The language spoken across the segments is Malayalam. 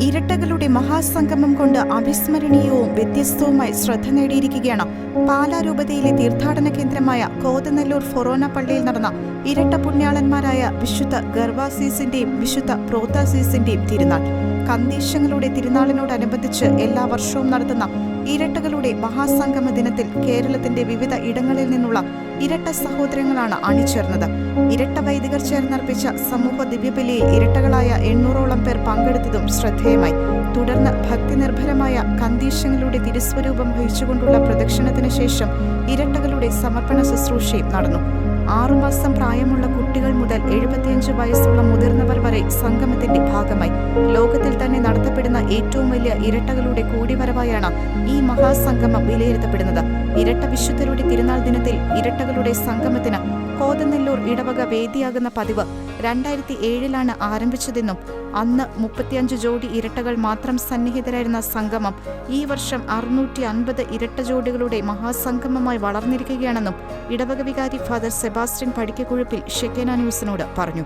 ഇരട്ടകളുടെ മഹാസംഗമം കൊണ്ട് അവിസ്മരണീയവും വ്യത്യസ്തവുമായി ശ്രദ്ധ നേടിയിരിക്കുകയാണ് പാലാരൂപതയിലെ തീർത്ഥാടന കേന്ദ്രമായ കോതനെല്ലൂർ ഫൊറോന പള്ളിയിൽ നടന്ന ഇരട്ട പുണ്യാളന്മാരായ വിശുദ്ധ ഗർവാസീസിന്റെയും വിശുദ്ധ പ്രോത്താസീസിന്റെയും തിരുനാൾ. കന്തീശങ്ങളുടെ തിരുനാളിനോടനുബന്ധിച്ച് എല്ലാ വർഷവും നടത്തുന്ന ഇരട്ടകളുടെ മഹാസംഗമ ദിനത്തിൽ കേരളത്തിന്റെ വിവിധ ഇടങ്ങളിൽ നിന്നുള്ള ഇരട്ട സഹോദരങ്ങളാണ് അണിചേർന്നത്. ഇരട്ട വൈദികർ ചേർന്നർപ്പിച്ച സമൂഹ ദിവ്യബലിയിൽ ഇരട്ടകളായ എണ്ണൂറോളം പേർ പങ്കെടുത്തതും ശ്രദ്ധേയമായി. തുടർന്ന് ഭക്തിനിർഭരമായ കന്തീശങ്ങളുടെ തിരുസ്വരൂപം വഹിച്ചുകൊണ്ടുള്ള പ്രദക്ഷിണത്തിന് ശേഷം ഇരട്ടകളുടെ സമർപ്പണ ശുശ്രൂഷയും നടന്നു. ആറുമാസം പ്രായമുള്ള കുട്ടികൾ മുതൽ എഴുപത്തിയഞ്ച് വയസ്സുള്ള മുതിർന്നവർ വരെ സംഗമത്തിന്റെ ഭാഗമായി. ലോകത്തിൽ തന്നെ നടത്തപ്പെടുന്ന ഏറ്റവും വലിയ ഇരട്ടകളുടെ കൂടിവരവായാണ് ഈ മഹാസംഗമം വിലയിരുത്തപ്പെടുന്നത്. ഇരട്ട വിശുദ്ധരുടെ തിരുനാൾ ദിനത്തിൽ ഇരട്ടകളുടെ സംഗമത്തിന് കോതനെല്ലൂർ ഇടവക വേദിയാകുന്ന പതിവ് രണ്ടായിരത്തി ഏഴിലാണ് ആരംഭിച്ചതെന്നും അന്ന് മുപ്പത്തിയഞ്ച് ജോഡി ഇരട്ടകൾ മാത്രം സന്നിഹിതരായിരുന്ന സംഗമം ഈ വർഷം അറുന്നൂറ്റി അൻപത് ഇരട്ട ജോഡികളുടെ മഹാസംഗമമായി വളർന്നിരിക്കുകയാണെന്നും ഇടവക വികാരി ഫാദർ സെബാസ്റ്റ്യൻ പടിക്കക്കുഴുപ്പിൽ ഷെക്കേന ന്യൂസിനോട് പറഞ്ഞു.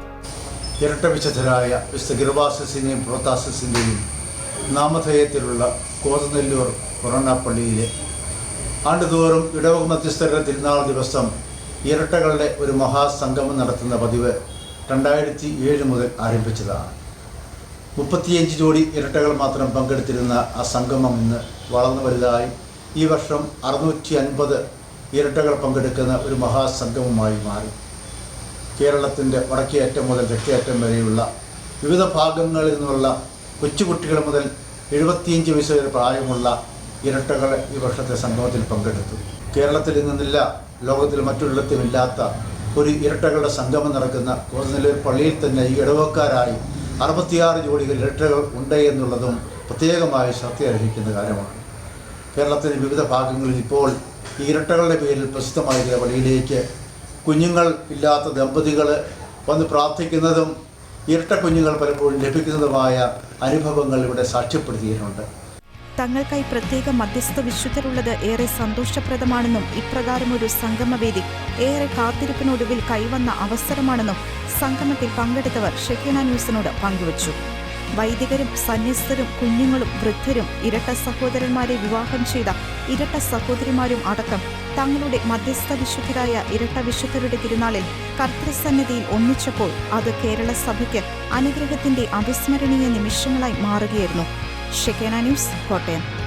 ഇരട്ട വിശുദ്ധരായ വിശുദ്ധ ഗിർവാസസിന്റെയും പ്രോത്താസസിന്റെയും നാമധേയത്തിലുള്ള കോതനെല്ലൂർ കൊറോണ പള്ളിയിലെ ആണ്ടുതോറും ഇടവക മധ്യസ്ഥരുടെ തിരുനാൾ ദിവസം ഇരട്ടകളുടെ ഒരു മഹാസംഗമം നടത്തുന്ന പതിവ് രണ്ടായിരത്തി ഏഴ് മുതൽ ആരംഭിച്ചതാണ്. മുപ്പത്തിയഞ്ച് ജോഡി ഇരട്ടകൾ മാത്രം പങ്കെടുത്തിരുന്ന ആ സംഗമം ഇന്ന് വളർന്നു വലുതായി. ഈ വർഷം അറുന്നൂറ്റി അൻപത് ഇരട്ടകൾ പങ്കെടുക്കുന്ന ഒരു മഹാസംഗമമായി മാറി. കേരളത്തിന്റെ വടക്കേയറ്റം മുതൽ തെക്കേയറ്റം വരെയുള്ള വിവിധ ഭാഗങ്ങളിൽ നിന്നുള്ള കൊച്ചുകുട്ടികൾ മുതൽ എഴുപത്തിയഞ്ച് വയസ്സ് വരെ പ്രായമുള്ള ഇരട്ടകൾ ഈ വർഷത്തെ സംഗമത്തിൽ പങ്കെടുത്തു. കേരളത്തിൽ നിന്നില്ല ലോകത്തിൽ മറ്റൊരിടത്തുമില്ലാത്ത ഒരു ഇരട്ടകളുടെ സംഗമം നടക്കുന്ന കോതനിലൂർ പള്ളിയിൽ തന്നെ ഈ ഇടവക്കാരായി അറുപത്തിയാറ് ജോഡികൾ ഇരട്ടകൾ ഉണ്ട് എന്നുള്ളതും പ്രത്യേകമായി ശ്രദ്ധയർഹിക്കുന്ന കാര്യമാണ്. കേരളത്തിന്റെ വിവിധ ഭാഗങ്ങളിൽ ഇപ്പോൾ ഈ ഇരട്ടകളുടെ പേരിൽ പ്രസിദ്ധമായിട്ടുള്ള പള്ളിയിലേക്ക് കുഞ്ഞുങ്ങൾ ഇല്ലാത്ത ദമ്പതികൾ വന്ന് പ്രാർത്ഥിക്കുന്നതും ഇരട്ട കുഞ്ഞുങ്ങൾ പലപ്പോഴും ലഭിക്കുന്നതുമായ അനുഭവങ്ങൾ ഇവിടെ സാക്ഷ്യപ്പെടുത്തിയിട്ടുണ്ട്. തങ്ങൾക്കായി പ്രത്യേക മധ്യസ്ഥ വിശുദ്ധരുള്ളത് ഏറെ സന്തോഷപ്രദമാണെന്നും ഇപ്രകാരം ഒരു സംഗമവേദി ഏറെ കാത്തിരിപ്പിനൊടുവിൽ കൈവന്ന അവസരമാണെന്നും സംഗമത്തിൽ പങ്കെടുത്തവർ ഷെക്കീന ന്യൂസിനോട് പങ്കുവച്ചു. വൈദികരും സന്യസ്തരും കുഞ്ഞുങ്ങളും വൃദ്ധരും ഇരട്ട സഹോദരന്മാരെ വിവാഹം ചെയ്ത ഇരട്ട സഹോദരിമാരും അടക്കം തങ്ങളുടെ മധ്യസ്ഥ വിശുദ്ധരായ ഇരട്ട വിശുദ്ധരുടെ തിരുനാളിൽ കർത്തൃസന്നിധിയിൽ ഒന്നിച്ചപ്പോൾ അത് കേരള സഭയ്ക്ക് അനുഗ്രഹത്തിന്റെ അവിസ്മരണീയ നിമിഷങ്ങളായി മാറുകയായിരുന്നു. Shekinah news Kottayam.